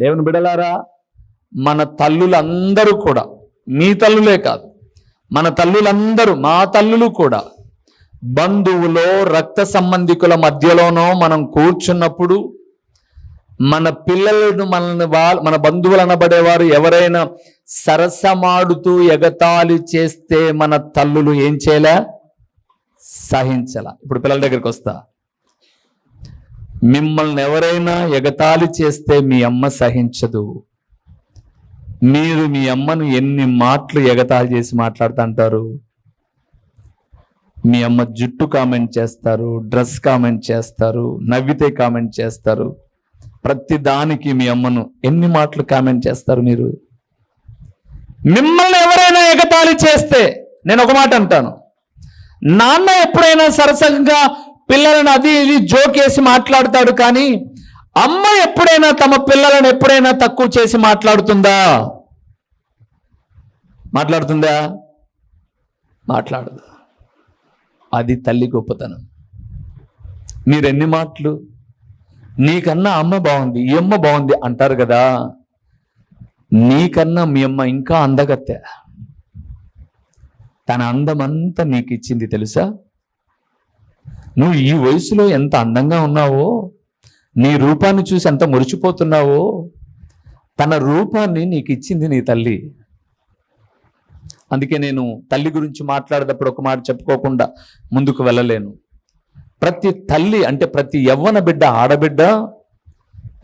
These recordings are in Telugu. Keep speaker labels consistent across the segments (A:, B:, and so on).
A: దేవుని బిడలారా మన తల్లులందరూ కూడా మీ తల్లులే కాదు మన తల్లులందరూ మా తల్లులు కూడా బంధువులో రక్త సంబంధికుల మధ్యలోనో మనం కూర్చున్నప్పుడు మన పిల్లలను మనల్ని వాళ్ళ మన బంధువులు అనబడేవారు ఎవరైనా సరసమాడుతూ ఎగతాళి చేస్తే మన తల్లులు ఏం చేయలే? సహించలా. ఇప్పుడు పిల్లల దగ్గరికి వస్తా. మిమ్మల్ని ఎవరైనా ఎగతాళి చేస్తే మీ అమ్మ సహించదు. మీరు మీ అమ్మను ఎన్ని మాటలు ఎగతాళి చేసి మాట్లాడుతుంటారు మీ అమ్మ జుట్టు కామెంట్ చేస్తారు డ్రెస్ కామెంట్ చేస్తారు నవ్వితే కామెంట్ చేస్తారు. ప్రతి దానికి మీ అమ్మను ఎన్ని మాటలు కామెంట్ చేస్తారు మీరు? మిమ్మల్ని ఎవరైనా ఎగతాళి చేస్తే నేను ఒక మాట అంటాను. నాన్న ఎప్పుడైనా సరసంగా పిల్లలను అది ఇది జోకేసి మాట్లాడతాడు కానీ అమ్మ ఎప్పుడైనా తమ పిల్లలను ఎప్పుడైనా తక్కువ చేసి మాట్లాడుతుందా? మాట్లాడుతుందా? మాట్లాడదు. అది తల్లి గొప్పతనం. మీరెన్ని మాటలు? నీకన్నా అమ్మ బాగుంది ఈ అమ్మ బాగుంది అంటారు కదా. నీకన్నా మీ అమ్మ ఇంకా అందగత్తె. తన అందమంతా నీకు ఇచ్చింది తెలుసా? నువ్వు ఈ వయసులో ఎంత అందంగా ఉన్నావో నీ రూపాన్ని చూసి ఎంత మురిచిపోతున్నావో తన రూపాన్ని నీకు ఇచ్చింది నీ తల్లి. అందుకే నేను తల్లి గురించి మాట్లాడేటప్పుడు ఒక మాట చెప్పుకోకుండా ముందుకు వెళ్ళలేను. ప్రతి తల్లి అంటే ప్రతి యవ్వన బిడ్డ ఆడబిడ్డ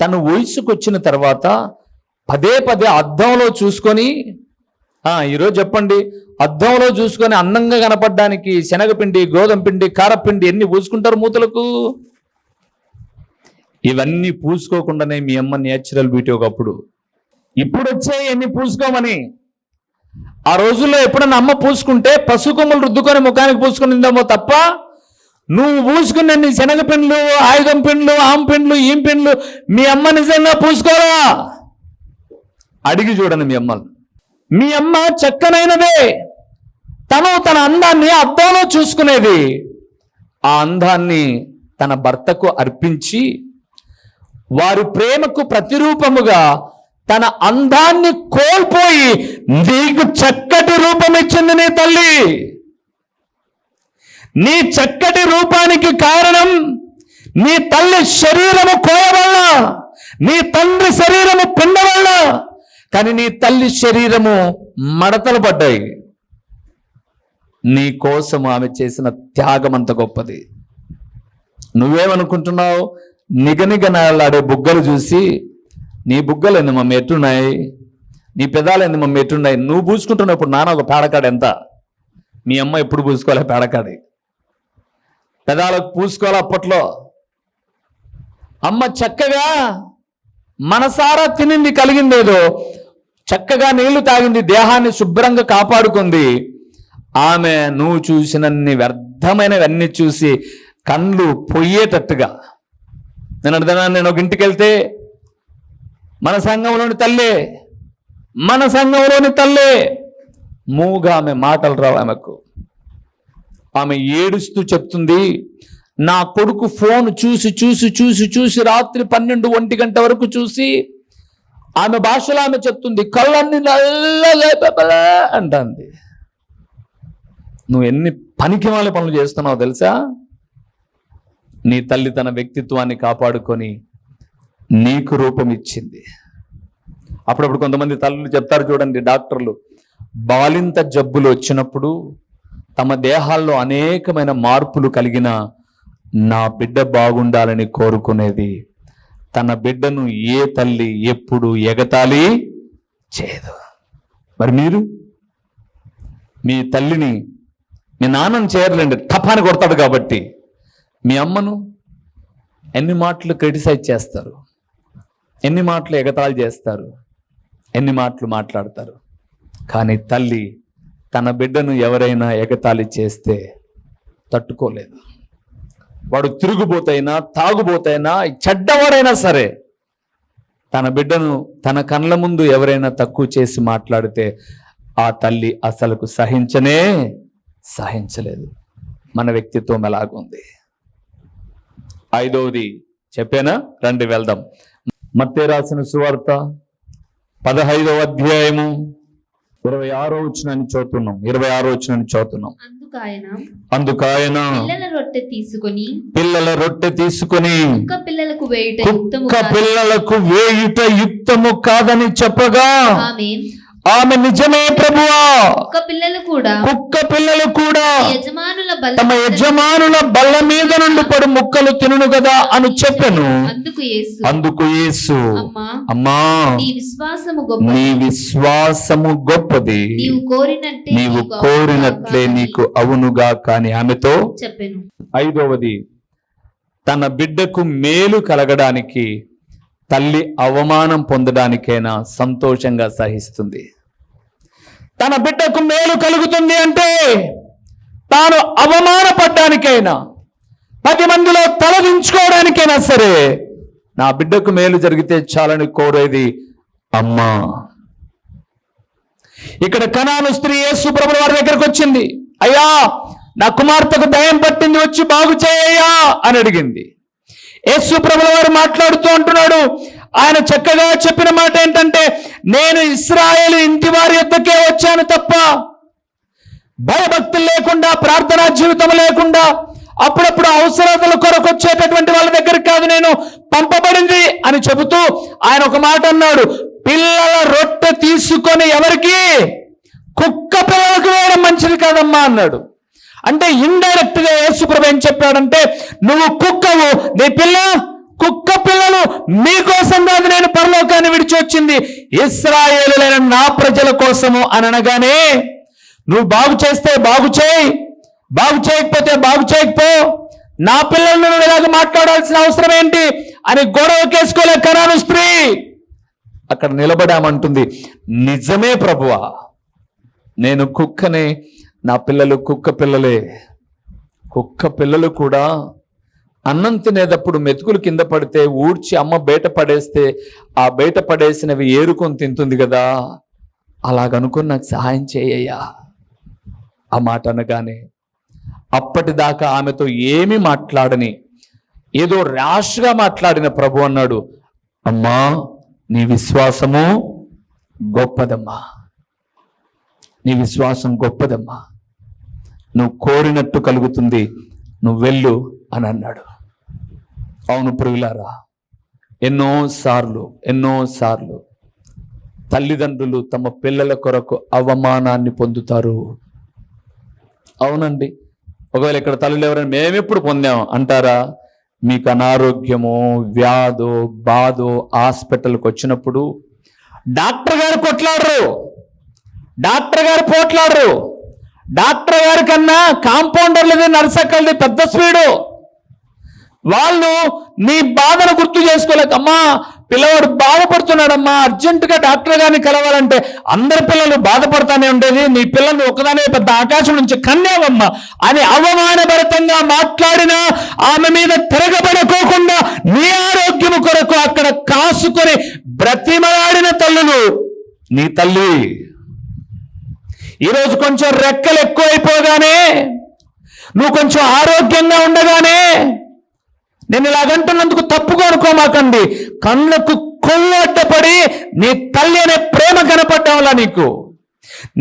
A: తన వయసుకు వచ్చిన తర్వాత పదే పదే అద్దంలో చూసుకొని ఈరోజు చెప్పండి. అద్దంలో చూసుకొని అందంగా కనపడడానికి శనగపిండి గోధుమ పిండి కారపిండి ఎన్ని పూసుకుంటారు మూతలకు? ఇవన్నీ పూసుకోకుండానే మీ అమ్మ నేచురల్ బ్యూటీ ఒకప్పుడు. ఇప్పుడు వచ్చాయి ఎన్ని పూసుకోమని. ఆ రోజుల్లో ఎప్పుడన్నా అమ్మ పూసుకుంటే పసుకొమ్మలు రుద్దుకొని ముఖానికి పూసుకునిందేమో తప్ప నువ్వు పూసుకున్న నీ శనగపిండ్లు ఆయుధం పిండ్లు ఆమ్ పిండ్లు ఈం పిండ్లు మీ అమ్మ నిజంగా పూసుకోరా? అడిగి చూడండి మీ అమ్మను. మీ అమ్మ చక్కనైనదే. తను తన అందాన్ని అద్దంలో చూసుకునేది. ఆ అందాన్ని తన భర్తకు అర్పించి వారి ప్రేమకు ప్రతిరూపముగా తన అందాన్ని కోల్పోయి నీకు చక్కటి రూపం ఇచ్చింది నీ తల్లి. నీ చక్కటి రూపానికి కారణం నీ తల్లి శరీరము కోయ వల్ల నీ తండ్రి శరీరము పిండ వల్ల కానీ నీ తల్లి శరీరము మడతలు పడ్డాయి. నీ కోసం ఆమె చేసిన త్యాగం అంత గొప్పది. నువ్వేమనుకుంటున్నావు? నిగనిగనాలాడే బుగ్గలు చూసి నీ బుగ్గలు ఎన్ని మమ్మీ ఎట్టున్నాయి నీ పెదాలు ఎన్ని మమ్మీ ఎట్టున్నాయి నువ్వు పూసుకుంటున్నప్పుడు నాన్న ఒక పేడకాడ ఎంత? మీ అమ్మ ఎప్పుడు పూసుకోవాలి పేడకాడి పెదాలకు పూసుకోవాలి అప్పట్లో. అమ్మ చక్కగా మనసారా తినింది కలిగిందేదో. చక్కగా నీళ్ళు తాగింది దేహాన్ని శుభ్రంగా కాపాడుకుంది. ఆమె నువ్వు చూసినన్ని వ్యర్థమైనవన్నీ చూసి కళ్ళు పొయ్యేటట్టుగా. నేను అర్థమైనా నేను ఒక ఇంటికి వెళ్తే మన సంఘంలోని తల్లే మన సంఘంలోని తల్లే మూగా ఆమె మాటలు రావు ఆమెకు. ఆమె ఏడుస్తూ చెప్తుంది నా కొడుకు ఫోన్ చూసి చూసి చూసి చూసి రాత్రి పన్నెండు ఒంటి గంట వరకు చూసి ఆమె భాషలో ఆమె చెప్తుంది కళ్ళన్ని నల్లగా అంటుంది. నువ్వు ఎన్ని పనికిమాల పనులు చేస్తున్నావు తెలుసా? నీ తల్లి తన వ్యక్తిత్వాన్ని కాపాడుకొని నీకు రూపం ఇచ్చింది. అప్పుడప్పుడు కొంతమంది తల్లులు చెప్తారు చూడండి డాక్టర్లు బాలింత జబ్బులు వచ్చినప్పుడు తమ దేహాల్లో అనేకమైన మార్పులు కలిగిన నా బిడ్డ బాగుండాలని కోరుకునేది తన బిడ్డను ఏ తల్లి ఎప్పుడు ఎగతాళి చేయదు. మరి మీరు? మీ తల్లిని మీ నాన్నను చేయర్లేండి తపాని కొడతాడు కాబట్టి. మీ అమ్మను ఎన్ని మాటలు క్రిటిసైజ్ చేస్తారు? ఎన్ని మాటలు ఎగతాళి చేస్తారు? ఎన్ని మాటలు మాట్లాడతారు? కానీ తల్లి తన బిడ్డను ఎవరైనా ఎగతాళి చేస్తే తట్టుకోలేదు. వాడు తిరుగుబోతైనా తాగుబోతైనా చెడ్డవాడైనా సరే తన బిడ్డను తన కళ్ళ ముందు ఎవరైనా తక్కువ చేసి మాట్లాడితే ఆ తల్లి అసలుకు సహించనే సహించలేదు. మన వ్యక్తిత్వం ఎలాగుంది ఐదవది చెప్పానా? రండి వెళ్దాం. మత్తే రాసిన సువార్త పదహైదవ అధ్యాయము ఇరవై ఆరో వచ్చినని చదువుతున్నాం. ఇరవై ఆరో వచ్చినని చదువుతున్నాం.
B: అందుకు ఆయన
A: అందుకు ఆయన
B: పిల్లల రొట్టె తీసుకొని
A: పిల్లల రొట్టె తీసుకొని
B: కుక్క పిల్లలకు వేయుట
A: కుక్క. పిల్లలకు వేయుట యుక్తము కాదని చెప్పగా
B: ఆమె
A: ఆమె నిజమే ప్రభువా.
B: కుక్క పిల్లలు కూడా.
A: కుక్క పిల్లలు కూడా.
B: యజమానుల బల్ల
A: తమ యజమానుల బల్ల మీద నుండి పడు ముక్కలు తినును కదా అని చెప్పెను.
B: అందుకు యేసు.
A: అందుకు యేసు.
B: అమ్మా నీ విశ్వాసము గొప్ప
A: నీ విశ్వాసము గొప్పది.
B: నీవు కోరినట్టే
A: నీవు కోరినట్లే నీకు అవునుగా కాని ఆమెతో
B: చెప్పెను.
A: ఐదవది తన బిడ్డకు మేలు కలగడానికి తల్లి అవమానం పొందడానికైనా సంతోషంగా సహిస్తుంది. తన బిడ్డకు మేలు కలుగుతుంది అంటే తాను అవమానపడ్డానికైనా పది మందిలో తలదించుకోవడానికైనా సరే నా బిడ్డకు మేలు జరిగితే చాలని కోరేది అమ్మా. ఇక్కడ కణాను స్త్రీ యేసు ప్రభుల వారి దగ్గరకు వచ్చింది. అయ్యా నా కుమార్తెకు దయం పట్టింది వచ్చి బాగు చేయ్యా అని అడిగింది. యేసు ప్రభుల వారు మాట్లాడుతూ అంటున్నాడు. ఆయన చక్కగా చెప్పిన మాట ఏంటంటే నేను ఇస్రాయేల్ ఇంటి వారి యొద్దకే వచ్చాను తప్ప భయభక్తులు లేకుండా ప్రార్థనా జీవితం లేకుండా అప్పుడప్పుడు అవసరతల కొరకు వచ్చేటటువంటి వాళ్ళ దగ్గరికి కాదు నేను పంపబడింది అని చెబుతూ ఆయన ఒక మాట అన్నాడు. పిల్లల రొట్టె తీసుకొని ఎవరికి? కుక్క పిల్లలకు వేయడం మంచిది కాదమ్మా అన్నాడు. అంటే ఇండైరెక్ట్గా యేసుప్రభు ఏం చెప్పాడంటే నువ్వు కుక్కవు నీ పిల్ల కుక్క పిల్లలు మీకోసం కాదు నేను పరలోకాన్ని విడిచి వచ్చింది ఇస్రాయేలులైన నా ప్రజల కోసము అని అనగానే నువ్వు బాగు చేస్తే బాగు చేయి. బాగు చేయకపోతే బాగు చేయకపో. నా పిల్లలను నువ్వు ఇలాగ మాట్లాడాల్సిన అవసరం ఏంటి? అని గొడవ కేసుకోలే కరాను స్త్రీ. అక్కడ నిలబడామంటుంది నిజమే ప్రభువా నేను కుక్కనే నా పిల్లలు కుక్క పిల్లలే. కుక్క పిల్లలు కూడా అన్నం తినేటప్పుడు మెతుకులు కింద పడితే ఊడ్చి అమ్మ బయట పడేస్తే ఆ బయట పడేసినవి ఏరుకొని తింటుంది కదా. అలాగనుకుని నాకు సహాయం చేయయ్యా. ఆ మాట అనగానే అప్పటిదాకా ఆమెతో ఏమీ మాట్లాడని ఏదో ర్యాష్గా మాట్లాడిన ప్రభు అన్నాడు అమ్మా నీ విశ్వాసము గొప్పదమ్మా. నీ విశ్వాసం గొప్పదమ్మా. నువ్వు కోరినట్టు కలుగుతుంది నువ్వు వెళ్ళు అని అన్నాడు. అవును పురుగులారా ఎన్నో సార్లు ఎన్నో సార్లు తల్లిదండ్రులు తమ పిల్లల కొరకు అవమానాన్ని పొందుతారు. అవునండి ఒకవేళ ఇక్కడ తల్లులు ఎవరైనా మేమెప్పుడు పొందాం అంటారా? మీకు అనారోగ్యమో వ్యాధో బాధో హాస్పిటల్కి వచ్చినప్పుడు డాక్టర్ గారు కొట్లాడరు. డాక్టర్ గారు పోట్లాడరు. డాక్టర్ గారి కన్నా కాంపౌండర్లది నర్సక్కలది పెద్ద స్పీడు. వాళ్ళు నీ బాధను గుర్తు చేసుకోలేక అమ్మా పిల్లవాడు బాధపడుతున్నాడమ్మా అర్జెంటుగా డాక్టర్ గారిని కలవాలంటే అందరి పిల్లలు బాధపడతానే ఉండేది నీ పిల్లల్ని ఒకదానే పెద్ద ఆకాశం నుంచి కన్యావమ్మా అని అవమానభరితంగా మాట్లాడినా ఆమె మీద తిరగబడుకోకుండా నీ ఆరోగ్యము కొరకు అక్కడ కాసుకొని బ్రతిమలాడిన తల్లులు నీ తల్లి. ఈరోజు కొంచెం రెక్కలు ఎక్కువైపోగానే నువ్వు కొంచెం ఆరోగ్యంగా ఉండగానే నేను ఇలాగంటున్నందుకు తప్పుగా అనుకోమాకండి. కళ్ళకు కొల్లొట్టపడి నీ తల్లి అనే ప్రేమ కనపడ్డావులా నీకు.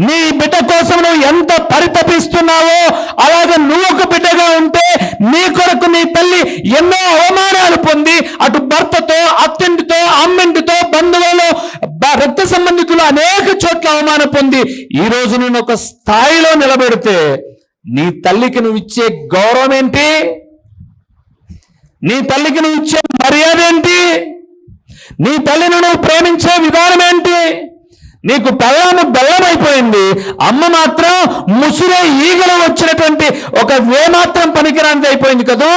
A: నీ బిడ్డ కోసం నువ్వు ఎంత పరితపిస్తున్నావో అలాగే నువ్వు ఒక బిడ్డగా ఉంటే నీ కొరకు నీ తల్లి ఎన్నో అవమానాలు పొంది అటు భర్తతో అత్తింటితో అమ్మింటితో బంధువులు రక్త సంబంధికులు అనేక చోట్ల అవమానం పొంది ఈ రోజు నేను ఒక స్థాయిలో నిలబెడితే నీ తల్లికి నువ్వు ఇచ్చే గౌరవం ఏంటి? నీ తల్లికి నువ్వు ఇచ్చే మర్యాద ఏంటి? నీ తల్లిని నువ్వు ప్రేమించే విధానం ఏంటి? నీకు పెళ్ళాము బెల్లం అయిపోయింది. అమ్మ మాత్రం ముసురే ఈగలు వచ్చినటువంటి ఒక వే మాత్రం పనికిరానిది అయిపోయింది కదూ?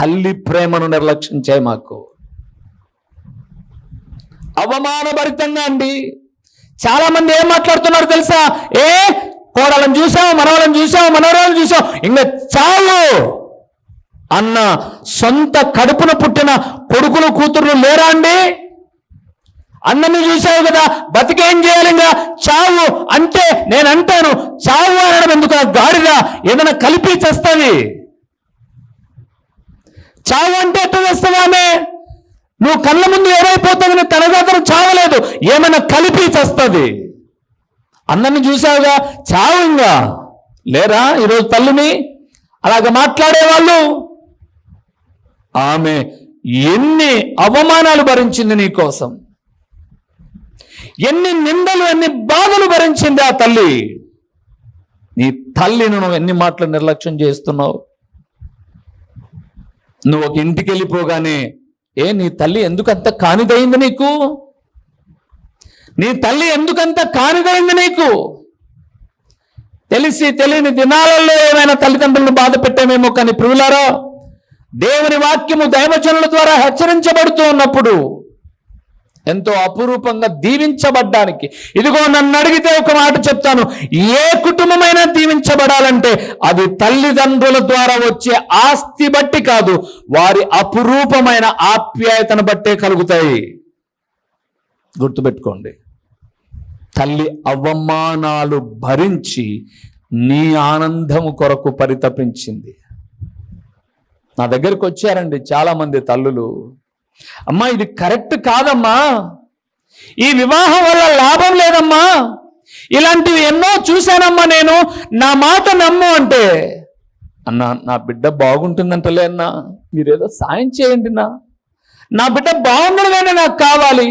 A: తల్లి ప్రేమను నిర్లక్ష్యం చేయ మాకు. అవమానభరితంగా అండి. చాలా మంది ఏం మాట్లాడుతున్నారు తెలుసా? ఏ కోడలను చూసాం మనవలను చూసాం మనవరాలను చూసాం ఇంకా చాలు. అన్న సొంత కడుపున పుట్టిన కొడుకులు కూతుర్లు లేరా అండి? అన్నని చూసావు కదా బతికేం చేయాలి ఇంకా చావు అంటే నేను అంటాను చావు అనడం ఎందుకు? ఆ గాడిద ఏదైనా కలిపి చేస్తుంది. చావు అంటే ఎట్లా చేస్తుంది ఆమె? నువ్వు కళ్ళ ముందు ఏమైపోతావని తనదాతను చావలేదు. ఏమైనా కలిపి చేస్తుంది. అందరిని చూసావుగా చావు ఇంకా. లేరా ఈరోజు తల్లిని? అలాగ మాట్లాడేవాళ్ళు? ఆమె ఎన్ని అవమానాలు భరించింది నీ కోసం? ఎన్ని నిందలు ఎన్ని బాధలు భరించింది ఆ తల్లి? నీ తల్లిని నువ్వు ఎన్ని మాటలు నిర్లక్ష్యం చేస్తున్నావు? నువ్వు ఒక ఇంటికి వెళ్ళిపోగానే ఏ నీ తల్లి ఎందుకంత కానిదైంది నీకు? నీ తల్లి ఎందుకంత కానిదైంది నీకు? తెలిసి తెలియని దినాలలో ఏమైనా తల్లిదండ్రులను బాధ పెట్టామేమో కానీ ప్రియులారా దేవుని వాక్యము దైవజనుల ద్వారా హెచ్చరించబడుతూ ఉన్నప్పుడు ఎంతో అపురూపంగా దీవించబడ్డానికి. ఇదిగో నన్ను అడిగితే ఒక మాట చెప్తాను. ఏ కుటుంబమైనా దీవించబడాలంటే అది తల్లిదండ్రుల ద్వారా వచ్చే ఆస్తి బట్టి కాదు వారి అపురూపమైన ఆప్యాయతను బట్టే కలుగుతాయి. గుర్తుపెట్టుకోండి. తల్లి అవమానాలు భరించి నీ ఆనందము కొరకు పరితపించింది. నా దగ్గరికి వచ్చారండి చాలామంది తల్లులు. అమ్మా ఇది కరెక్ట్ కాదమ్మా. ఈ వివాహం వల్ల లాభం లేదమ్మా. ఇలాంటివి ఎన్నో చూశానమ్మా నేను. నా మాట నమ్ము అంటే. అన్నా నా బిడ్డ బాగుంటుందంటలే అన్న. మీరేదో సాయం చేయండి నా నా బిడ్డ బాగుండడమేనే నాకు కావాలి?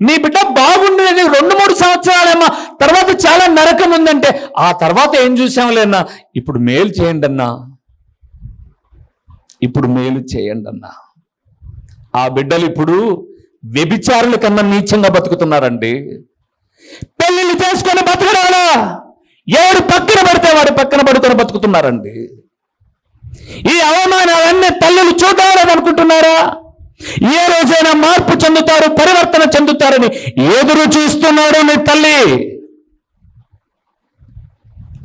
A: నీ బిడ్డ బాగుండేది రెండు మూడు సంవత్సరాలేమ్మా. తర్వాత చాలా నరకం ఉందంటే. ఆ తర్వాత ఏం చూసాంలేనా ఇప్పుడు మేలు చేయండి అన్నా. ఇప్పుడు మేలు చేయండి అన్నా. ఆ బిడ్డలు ఇప్పుడు వ్యభిచారుల కన్నా నీచంగా బతుకుతున్నారండి. పెళ్ళిళ్ళు చేసుకొని బతకడాలా? ఎవడు పక్కన పడితే వాడు పక్కన పడుకొని బతుకుతున్నారండి. ఈ అవమానాలన్నీ తల్లులు చూడలేదనుకుంటున్నారా ఏ రోజైనా మార్పు చెందుతారు పరివర్తన చెందుతారని ఎదురు చూస్తున్నాడు నీ తల్లి.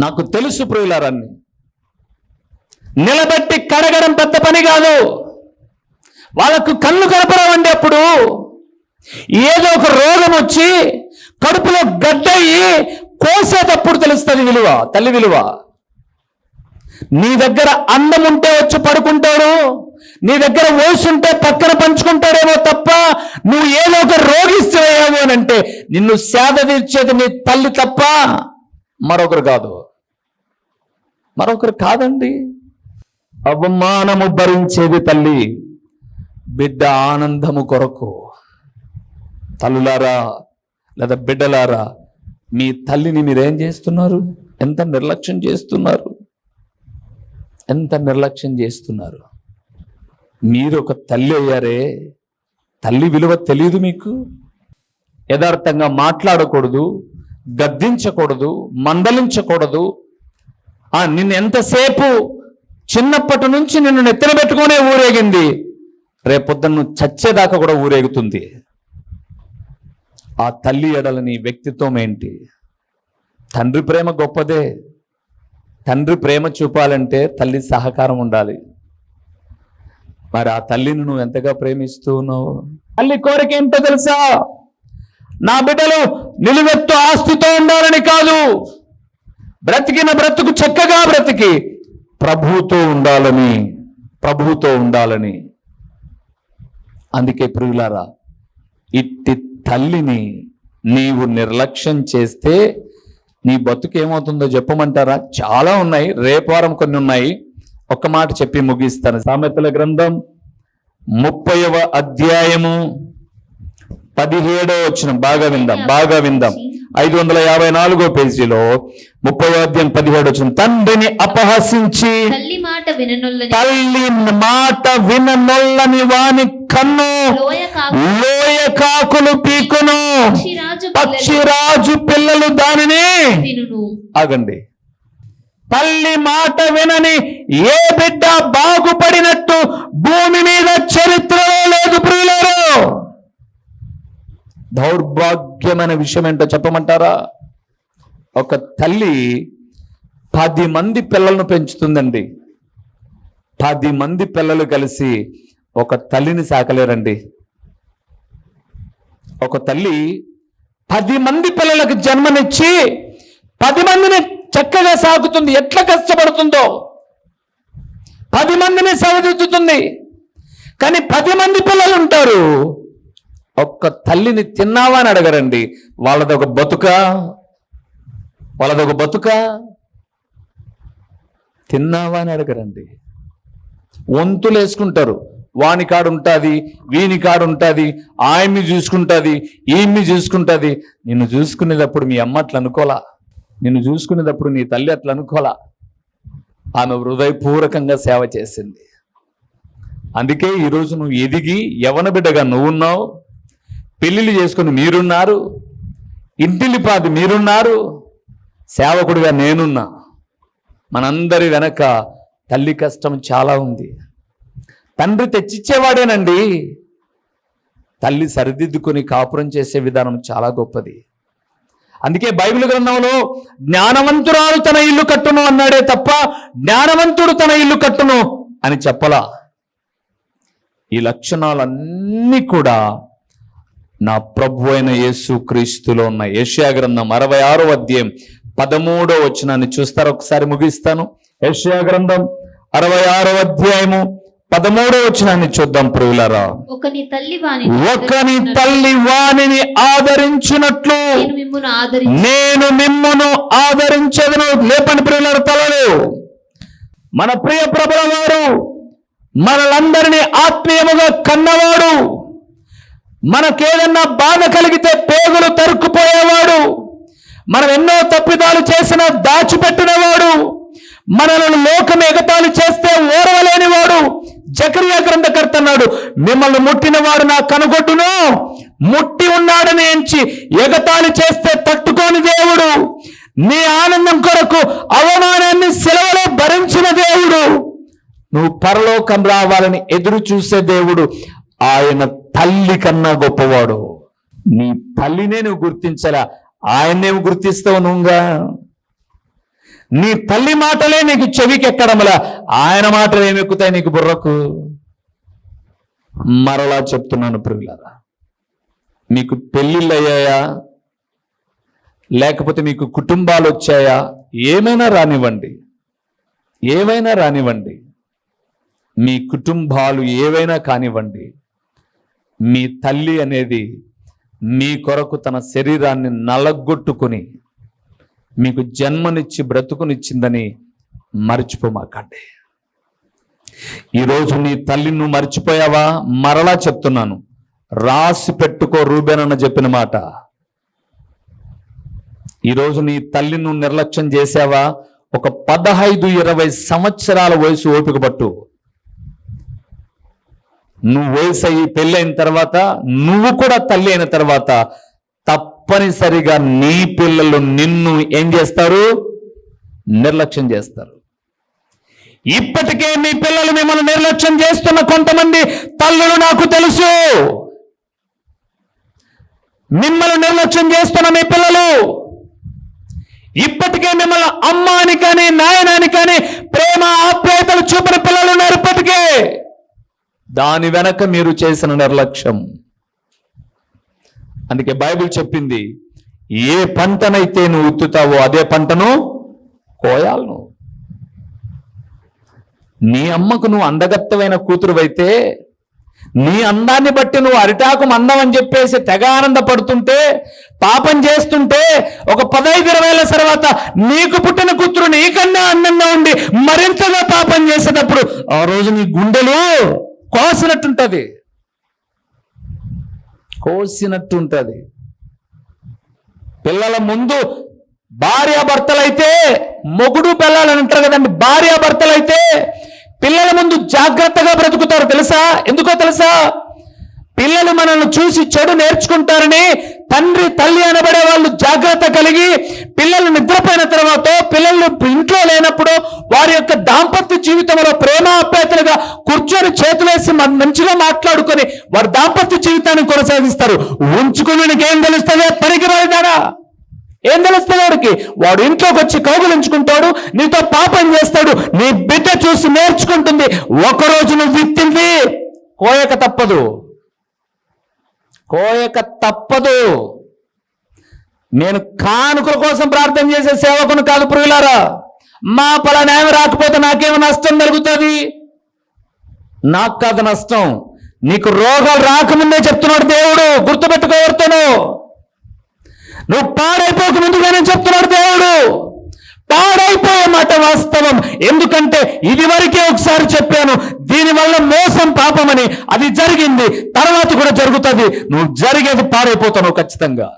A: నాకు తెలుసు ప్రియులారాన్ని. నిలబెట్టి కడగడం పెద్ద పని కాదు. వాళ్ళకు కళ్ళు కనపడవండి అప్పుడు ఏదో ఒక రోగం వచ్చి కడుపులో గడ్డయి కోసేటప్పుడు తెలుస్తుంది విలువ తల్లి విలువ. నీ దగ్గర అందం ఉంటే వచ్చి పడుకుంటాడు నీ దగ్గర వయసు ఉంటే పక్కన పంచుకుంటాడేమో తప్ప నువ్వు ఏదో ఒక రోగిస్తావేమో అని అంటే నిన్ను సేద తీర్చేది నీ తల్లి తప్ప మరొకరు కాదు. మరొకరు కాదండి. అవమానము భరించేది తల్లి. బిడ్డ ఆనందము కొరకు తల్లులారా లేదా బిడ్డలారా మీ తల్లిని మీరేం చేస్తున్నారు? ఎంత నిర్లక్ష్యం చేస్తున్నారు? ఎంత నిర్లక్ష్యం చేస్తున్నారు? మీరు ఒక తల్లి అయ్యారే తల్లి విలువ తెలియదు మీకు? యథార్థంగా మాట్లాడకూడదు గద్దించకూడదు మందలించకూడదు. ఆ నిన్ను ఎంతసేపు చిన్నప్పటి నుంచి నిన్ను నెత్తిన పెట్టుకునే ఊరేగింది? రేపొద్దున నువ్వు చచ్చేదాకా కూడా ఊరేగుతుంది. ఆ తల్లి ఎడల నీ వ్యక్తిత్వం ఏంటి? తండ్రి ప్రేమ గొప్పదే. తండ్రి ప్రేమ చూపాలంటే తల్లి సహకారం ఉండాలి. మరి ఆ తల్లిని నువ్వు ఎంతగా ప్రేమిస్తూ ఉన్నావు? తల్లి కోరిక ఏంటో తెలుసా? నా బిడ్డలు నిలువెత్తు ఆస్తితో ఉండాలని కాదు. బ్రతికిన బ్రతుకు చక్కగా బ్రతికి ప్రభువుతో ఉండాలని ప్రభువుతో ఉండాలని అందుకే ప్రియులారా ఇట్టి తల్లిని నీవు నిర్లక్ష్యం చేస్తే నీ బతుకు ఏమవుతుందో చెప్పమంటారా? చాలా ఉన్నాయి రేపవారం కొన్ని ఉన్నాయి. ఒక్క మాట చెప్పి ముగిస్తాను. సామెతల గ్రంథం ముప్పైవ అధ్యాయము పదిహేడో వచ్చిన బాగా విందాం బాగా విందాం. ఐదు వందల యాభై నాలుగో పేజీలో ముప్పై అధ్యాయం పదిహేడు వచ్చిన తండ్రిని అపహసించి
B: తల్లి మాట విననొల్లని.
A: తల్లి మాట విననొల్లని వాని కన్ను.
B: లోయ కాకు
A: లోయ కాకులు పీకును.
B: పక్షిరాజు పిల్లలు.
A: దానిని ఆగండి. తల్లి మాట వినని ఏ బిడ్డ బాగుపడినట్టు భూమి మీద చరిత్రలో లేదు ప్రియులారు. దౌర్భాగ్యమైన విషయం ఏంటో చెప్పమంటారా? ఒక తల్లి పది మంది పిల్లలను పెంచుతుందండి. పది మంది పిల్లలు కలిసి ఒక తల్లిని సాకలేరండి. ఒక తల్లి పది మంది పిల్లలకు జన్మనిచ్చి పది మందిని చక్కగా సాగుతుంది. ఎట్లా కష్టపడుతుందో? పది మందిని సరిదిద్దుతుంది కానీ పది మంది పిల్లలు ఉంటారు. ఒక్క తల్లిని తిన్నావా అని అడగరండి. వాళ్ళదొక బతుక. వాళ్ళదొక బతుక. తిన్నావా అని అడగరండి. వంతులు వేసుకుంటారు. వాని కాడు ఉంటుంది వీని కాడు ఉంటుంది ఆయన్ని చూసుకుంటుంది ఈమె చూసుకుంటుంది. నిన్ను చూసుకునేటప్పుడు మీ అమ్మ అట్లా అనుకోలా నిన్ను చూసుకునేటప్పుడు నీ తల్లి అట్లా అనుకోలా ఆమె హృదయపూర్వకంగా సేవ చేసింది. అందుకే ఈరోజు నువ్వు ఎదిగి యవన బిడ్డగా నువ్వున్నావు. పెళ్ళిళ్ళు చేసుకుని మీరున్నారు ఇంటిల్లిపాది మీరున్నారు సేవకుడిగా నేనున్నా. మనందరి వెనక తల్లి కష్టం చాలా ఉంది. తండ్రి తెచ్చిచ్చేవాడేనండి. తల్లి సరిదిద్దుకొని కాపురం చేసే విధానం చాలా గొప్పది. అందుకే బైబిల్ గ్రంథంలో జ్ఞానవంతురాలు తన ఇల్లు కట్టును అన్నాడే తప్ప జ్ఞానవంతుడు తన ఇల్లు కట్టును అని చెప్పలా. ఈ లక్షణాలన్నీ కూడా నా ప్రభు అయిన యేసు క్రీస్తులో ఉన్న ఏషియా గ్రంథం అరవై ఆరో అధ్యాయం పదమూడో వచనాన్ని చూస్తారు? ఒకసారి ముగిస్తాను. ఏషియా గ్రంథం అరవై ఆరో అధ్యాయము పదమూడో వచనాన్ని చూద్దాం ప్రియులారా.
B: ఒకని తల్లి వాని
A: ఒకని తల్లి వాణిని ఆదరించినట్లు
B: నేను మిమ్మును
A: ఆదరించదను. లేపని ప్రియుల తలలు. మన ప్రియ ప్రభుల వారు మనలందరినీ ఆత్మీయముగా కన్నవాడు. మనకేదన్నా బాధ కలిగితే పేగులు తరుక్కుపోయేవాడు. మనం ఎన్నో తప్పిదాలు చేసినా దాచిపెట్టినవాడు. మనలను లోకం ఎగతాళి చేస్తే ఓరవలేనివాడు. జకరియా గ్రంథకర్త అన్నాడు మిమ్మల్ని ముట్టినవాడు నా కనుగొడ్డును ముట్టి ఉన్నాడని ఎంచి ఎగతాళి చేస్తే తట్టుకోని దేవుడు. నీ ఆనందం కొరకు అవమానాన్ని సెలవులో భరించిన దేవుడు. నువ్వు పరలోకం రావాలని ఎదురు చూసే దేవుడు. ఆయన తల్లి కన్నా గొప్పవాడు. నీ తల్లినే నువ్వు గుర్తించలా. ఆయన్నేమి గుర్తిస్తావు నువ్వుగా. నీ తల్లి మాటలే నీకు చెవికి ఎక్కడంలా ఆయన మాటలు ఏమెక్కుతాయి నీకు బుర్రకు? మరలా చెప్తున్నాను ప్రియులారా మీకు పెళ్ళిళ్ళు అయ్యాయా లేకపోతే మీకు కుటుంబాలు వచ్చాయా? ఏమైనా రానివ్వండి. ఏమైనా రానివ్వండి. మీ కుటుంబాలు ఏవైనా కానివ్వండి. మీ తల్లి అనేది మీ కొరకు తన శరీరాన్ని నలగొట్టుకుని మీకు జన్మనిచ్చి బ్రతుకునిచ్చిందని మర్చిపోమాకండి. ఈరోజు నీ తల్లి నువ్వు మర్చిపోయావా? మరలా చెప్తున్నాను. రాసి పెట్టుకో రూబేనన్న చెప్పిన మాట. ఈరోజు నీ తల్లి నువ్వు నిర్లక్ష్యం చేసావా ఒక పదహైదు ఇరవై సంవత్సరాల వయసు ఓపిక పట్టు. నువ్వు వయసు అయ్యి పెళ్ళైన తర్వాత నువ్వు కూడా తల్లి అయిన తర్వాత తప్పనిసరిగా నీ పిల్లలు నిన్ను ఏం చేస్తారు? నిర్లక్ష్యం చేస్తారు. ఇప్పటికే మీ పిల్లలు మిమ్మల్ని నిర్లక్ష్యం చేస్తున్న కొంతమంది తల్లులు నాకు తెలుసు. మిమ్మల్ని నిర్లక్ష్యం చేస్తున్న మీ పిల్లలు. ఇప్పటికే మిమ్మల్ని అమ్మాని కానీ నాయనాని కానీ ప్రేమ ఆప్యాయతలు చూపిన పిల్లలు ఉన్నారు ఇప్పటికే. దాని వెనక మీరు చేసిన నిర్లక్ష్యం. అందుకే బైబిల్ చెప్పింది ఏ పంటనైతే నువ్వు ఉత్తుతావో అదే పంటను కోయాలి నువ్వు. నీ అమ్మకు నువ్వు అందగత్తమైన కూతురువైతే నీ అందాన్ని బట్టి నువ్వు అరిటాకు మందం అని చెప్పేసి తెగ ఆనందపడుతుంటే పాపం చేస్తుంటే ఒక పదైదు ఇరవైల తర్వాత నీకు పుట్టిన కూతురు నీకన్నా అందంగా ఉండి మరింతగా పాపం చేసేటప్పుడు ఆ రోజు నీ గుండెలు కోసినట్టుంటుంది. కోసినట్టుంటుంది. పిల్లల ముందు భార్యాభర్తలైతే మొగుడు పిల్లలు అని అంటారు కదండి. భార్యాభర్తలైతే పిల్లల ముందు జాగ్రత్తగా బ్రతుకుతారు తెలుసా? ఎందుకో తెలుసా? పిల్లలు మనల్ని చూసి చెడు నేర్చుకుంటారని తండ్రి తల్లి అనబడే వాళ్ళు జాగ్రత్త కలిగి పిల్లలు నిద్రపోయిన తర్వాత పిల్లలు ఇంట్లో లేనప్పుడు వారి యొక్క దాంపత్య జీవితంలో ప్రేమ ఆప్యాయతలుగా కూర్చొని చేతులేసి మంచిగా మాట్లాడుకొని వారి దాంపత్య జీవితాన్ని కొనసాగిస్తారు. ఉంచుకుని నీకేం తెలుస్తుంది? పనికి ఏం తెలుస్తుంది వాడికి? వాడు ఇంట్లోకి వచ్చి కౌగులించుకుంటాడు నీతో పాపం చేస్తాడు నీ బిడ్డ చూసి నేర్చుకుంటుంది. ఒకరోజు నువ్వు విత్తింది. కోయక తప్పదు. కోయక తప్పదు. నేను కానుకల కోసం ప్రార్థన చేసే సేవకును కాదు పురుగులారా మా పలానా రాకపోతే నాకేమి నష్టం జరుగుతుంది? నాకు కాదు నష్టం. నీకు రోగాలు రాకముందే చెప్తున్నాడు దేవుడు. గుర్తుపెట్టుకోవడతాను నువ్వు పాడైపోక ముందుగానే చెప్తున్నాడు దేవుడు. పాడైపోయే మాట వాస్తవం. ఎందుకంటే ఇది వరకే ఒకసారి చెప్పాను దీనివల్ల మోసం పాపమని. అది జరిగింది తర్వాత కూడా జరుగుతుంది. నువ్వు జరిగేది పాడైపోతావు ఖచ్చితంగా.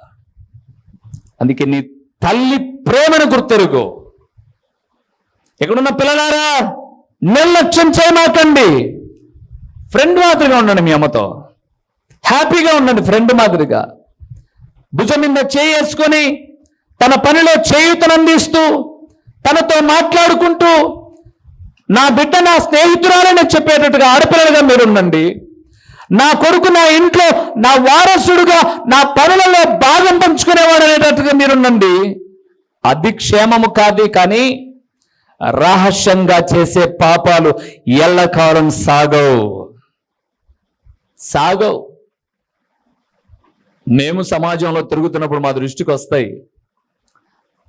A: అందుకే నీ తల్లి ప్రేమను గుర్తెరుగు. ఎక్కడున్న పిల్లలారా? నిర్లక్ష్యం చేయమాకండి. ఫ్రెండ్ మాదిరిగా ఉండండి మీ అమ్మతో. హ్యాపీగా ఉండండి ఫ్రెండ్ మాదిరిగా. భుజం మీద చేసుకొని తన పనిలో చేయుతనందిస్తూ తనతో మాట్లాడుకుంటూ నా బిడ్డ నా స్నేహితురాలని చెప్పేటట్టుగా ఆడపిల్లలుగా మీరు ఉండండి నా కొడుకు నా ఇంట్లో నా వారసుడుగా నా పనులలో భాగం పంచుకునేవాడు అనేటట్టుగా మీరుండండి. అది క్షేమము కాదు కానీ రహస్యంగా చేసే పాపాలు ఎల్లకాలం సాగవు. సాగవు. మేము సమాజంలో తిరుగుతున్నప్పుడు మా దృష్టికి వస్తాయి.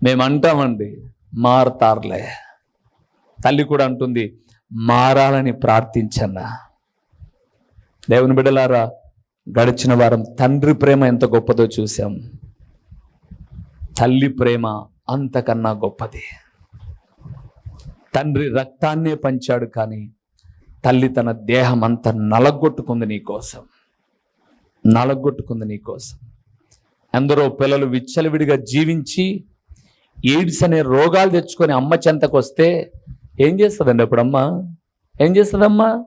A: మేము అంటామండి మారతారులే. తల్లి కూడా అంటుంది మారాలని ప్రార్థించన్నా. దేవుని బిడ్డలారా గడిచిన వారం తండ్రి ప్రేమ ఎంత గొప్పదో చూసాం తల్లి ప్రేమ అంతకన్నా గొప్పది. తండ్రి రక్తాన్నే పంచాడు కానీ తల్లి తన దేహం అంతా నలగొట్టుకుంది నీ కోసం. నలగొట్టుకుంది నీ కోసం. ఎందరో పిల్లలు విచ్చలవిడిగా జీవించి ఎయిడ్స్ అనే రోగాలు తెచ్చుకొని అమ్మ చెంతకు వస్తే ఏం చేస్తుందండి అప్పుడు అమ్మ ఏం చేస్తుందమ్మా?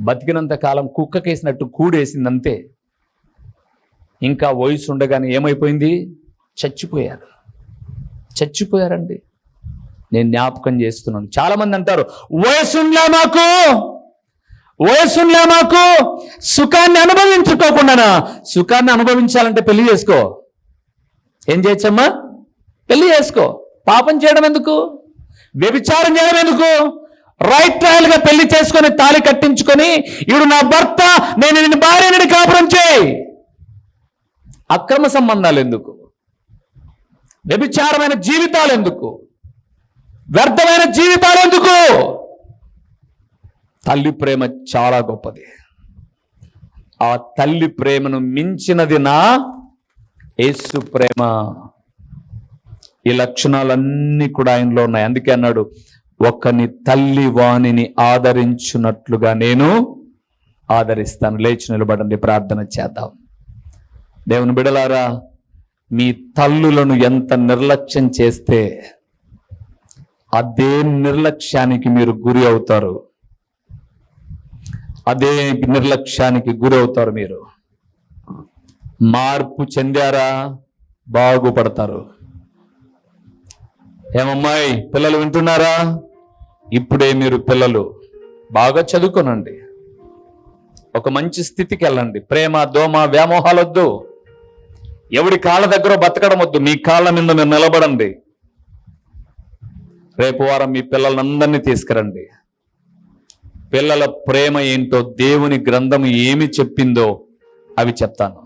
A: బతికినంత కాలం కుక్కకేసినట్టు కూడేసింది అంతే ఇంకా వయసు ఉండగానే ఏమైపోయింది? చచ్చిపోయారు. చచ్చిపోయారండి. నేను జ్ఞాపకం చేస్తున్నాను. చాలా మంది అంటారు వయసుండ్లా మాకు? వయసుండ్లా మాకు? సుఖాన్ని అనుభవించుకోకుండానా? సుఖాన్ని అనుభవించాలంటే పెళ్ళి చేసుకో. ఏం చేయొచ్చమ్మా? పెళ్ళి చేసుకో. పాపం చేయడం ఎందుకు? వ్యభిచారం చేయడం ఎందుకు? రైట్ ట్రయల్గా పెళ్ళి చేసుకొని తాళి కట్టించుకొని ఇడు నా భర్త నేను నిన్ను భార్యని కాపురం చేయి. అక్రమ సంబంధాలు ఎందుకు? వ్యభిచారమైన జీవితాలు ఎందుకు? వ్యర్థమైన జీవితాలు ఎందుకు? తల్లి ప్రేమ చాలా గొప్పది. ఆ తల్లి ప్రేమను మించినది నా యేసు ప్రేమ. ఈ లక్షణాలన్నీ కూడా ఆయనలో ఉన్నాయి. అందుకే అన్నాడు ఒకని తల్లి వాణిని ఆదరించున్నట్లుగా నేను ఆదరిస్తాను. లేచి నిలబడండి ప్రార్థన చేద్దాం. దేవుని బిడలారా మీ తల్లులను ఎంత నిర్లక్ష్యం చేస్తే అదే నిర్లక్ష్యానికి మీరు గురి అవుతారు. అదే నిర్లక్ష్యానికి గురి అవుతారు మీరు. మార్పు చెందారా? బాగుపడతారు. ఏమమ్మాయి పిల్లలు వింటున్నారా? ఇప్పుడే మీరు పిల్లలు బాగా చదువుకోనండి. ఒక మంచి స్థితికి వెళ్ళండి ప్రేమ దోమ వ్యామోహాలొద్దు. ఎవడి కాళ్ళ దగ్గర బతకడం వద్దు మీ కాళ్ళ మీద మీరు నిలబడండి. రేపు వారం మీ పిల్లలందరినీ తీసుకురండి. పిల్లల ప్రేమ ఏంటో దేవుని గ్రంథం ఏమి చెప్పిందో అవి చెప్తాను.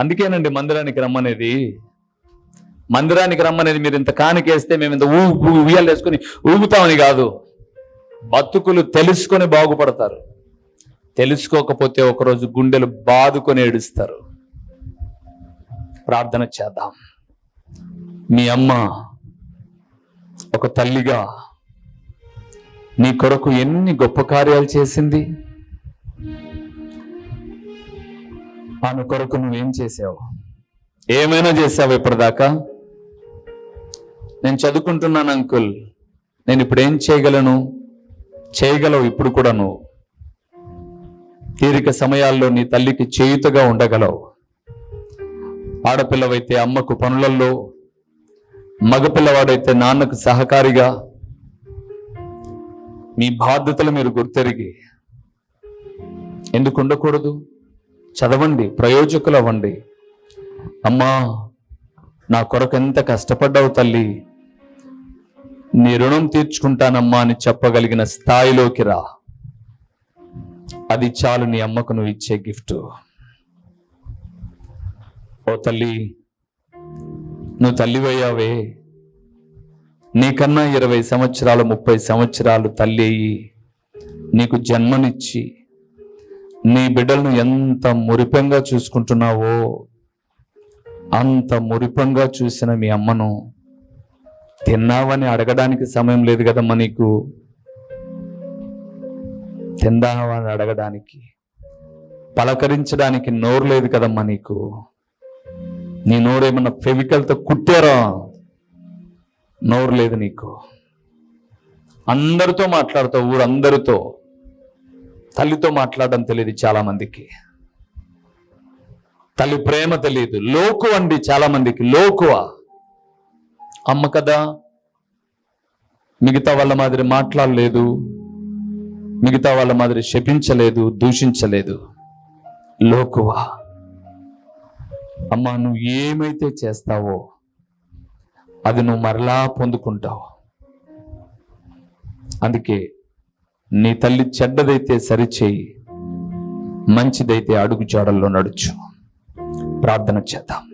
A: అందుకేనండి మందిరానికి రమ్మనేది మందిరానికి రమ్మనేది మీరు ఇంత కానికేస్తే మేము ఇంత ఊ ఉయ్యాలు వేసుకుని ఊగుతామని కాదు. బతుకులు తెలుసుకొని బాగుపడతారు. తెలుసుకోకపోతే ఒకరోజు గుండెలు బాదుకొని ఏడుస్తారు. ప్రార్థన చేద్దాం. మీ అమ్మ ఒక తల్లిగా నీ కొరకు ఎన్ని గొప్ప కార్యాలు చేసింది? ఆమె కొరకు నువ్వేం చేసావు? ఏమైనా చేసావు ఇప్పటిదాకా? నేను చదువుకుంటున్నాను అంకుల్. నేను ఇప్పుడు ఏం చేయగలను? చేయగలవు ఇప్పుడు కూడా నువ్వు తీరిక సమయాల్లో నీ తల్లికి చేయుతగా ఉండగలవు. ఆడపిల్లవైతే అమ్మకు పనులలో మగపిల్లవాడైతే నాన్నకు సహకారిగా మీ బాధ్యతలు మీరు గుర్తెరిగి ఎందుకు ఉండకూడదు? చదవండి ప్రయోజకులు అవ్వండి అమ్మా నా కొరకు ఎంత కష్టపడ్డావు తల్లి. నీ రుణం తీర్చుకుంటానమ్మా అని చెప్పగలిగిన స్థాయిలోకి రా. అది చాలు నీ అమ్మకు నువ్వు ఇచ్చే గిఫ్ట్. ఓ తల్లి నువ్వు తల్లివయ్యావే. నీకన్నా ఇరవై సంవత్సరాలు ముప్పై సంవత్సరాలు తల్లి అయ్యి నీకు జన్మనిచ్చి నీ బిడ్డలను ఎంత మురిపంగా చూసుకుంటున్నావో అంత మురిపంగా చూసిన మీ అమ్మను తిన్నావని అడగడానికి సమయం లేదు కదమ్మా నీకు? తిందావా అని అడగడానికి? పలకరించడానికి నోరు లేదు కదమ్మా నీకు? నీ నోరేమన్నా ఫెవికల్తో కుట్టారా? నోరు లేదు నీకు. అందరితో మాట్లాడతావు ఊరందరితో. తల్లితో మాట్లాడడం తెలియదు చాలా మందికి తల్లి ప్రేమ తెలియదు. లోకు అండి చాలా మందికి అమ్మ కదా మిగతా వాళ్ళ మాదిరి మాట్లాడలేదు మిగతా వాళ్ళ మాదిరి శపించలేదు దూషించలేదు. లోకువా అమ్మ నువ్వు ఏమైతే చేస్తావో అది నువ్వు మరలా పొందుకుంటావు. అందుకే నీ తల్లి చెడ్డదైతే సరిచేయి మంచిదైతే అడుగు జాడల్లో నడుచు. ప్రార్థన చేద్దాం.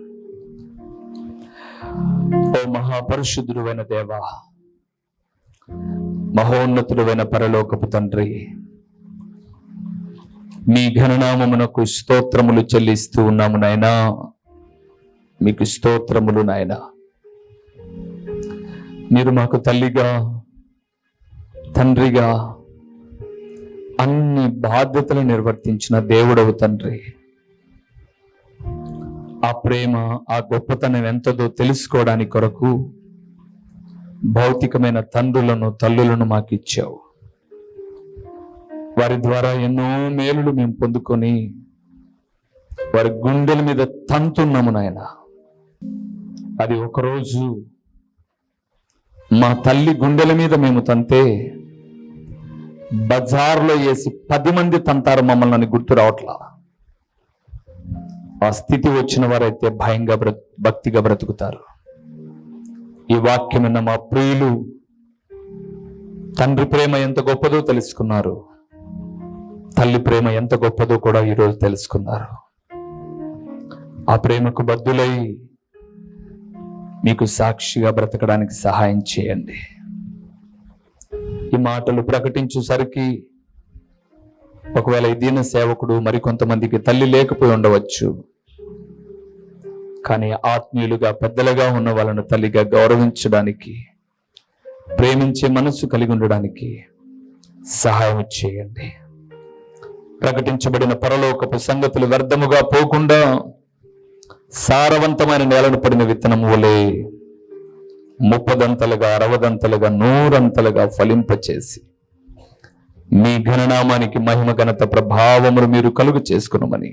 A: ఓ మహాపరిశుద్ధుడైన దేవా మహోన్నతుడైన పరలోకపు తండ్రి మీ ఘననామమునకు స్తోత్రములు చెల్లిస్తూ ఉన్నాము నాయనా. మీకు స్తోత్రములు నాయన. మీరు మాకు తల్లిగా తండ్రిగా అన్ని బాధ్యతలు నిర్వర్తించిన దేవుడవు తండ్రి. ఆ ప్రేమ ఆ గొప్పతనం ఎంతదో తెలుసుకోవడానికి కొరకు భౌతికమైన తండ్రులను తల్లులను మాకు ఇచ్చావు. వారి ద్వారా ఎన్నో మేలులు మేము పొందుకొని వారి గుండెల మీద తంతున్నాము నాయన. అది ఒకరోజు మా తల్లి గుండెల మీద మేము తంతే బజార్లో వేసి పది మంది తంతారు మమ్మల్ని గుర్తు రావట్లా. ఆ స్థితి వచ్చిన వారైతే భయంగా బ్ర భక్తిగా బ్రతుకుతారు. ఈ వాక్యం విన్న మా ప్రియులు తండ్రి ప్రేమ ఎంత గొప్పదో తెలుసుకున్నారు. తల్లి ప్రేమ ఎంత గొప్పదో కూడా ఈరోజు తెలుసుకున్నారు. ఆ ప్రేమకు బద్దులై మీకు సాక్షిగా బ్రతకడానికి సహాయం చేయండి. ఈ మాటలు ప్రకటించేసరికి ఒకవేళ ఈ దీన సేవకుడు మరికొంతమందికి తల్లి లేకపోయి ఉండవచ్చు. కానీ ఆత్మీయులుగా పెద్దలుగా ఉన్న వాళ్ళను తల్లిగా గౌరవించడానికి ప్రేమించే మనస్సు కలిగి ఉండడానికి సహాయం చేయండి. ప్రకటించబడిన పరలోకపు సంగతులు వ్యర్థముగా పోకుండా సారవంతమైన నేలను పడిన విత్తనము వలె ముప్పదంతలుగా అరవదంతలుగా నూరంతలుగా ఫలింపచేసి మీ ఘననామానికి మహిమ ఘనత ప్రభావములు మీరు కలుగు చేసుకునమని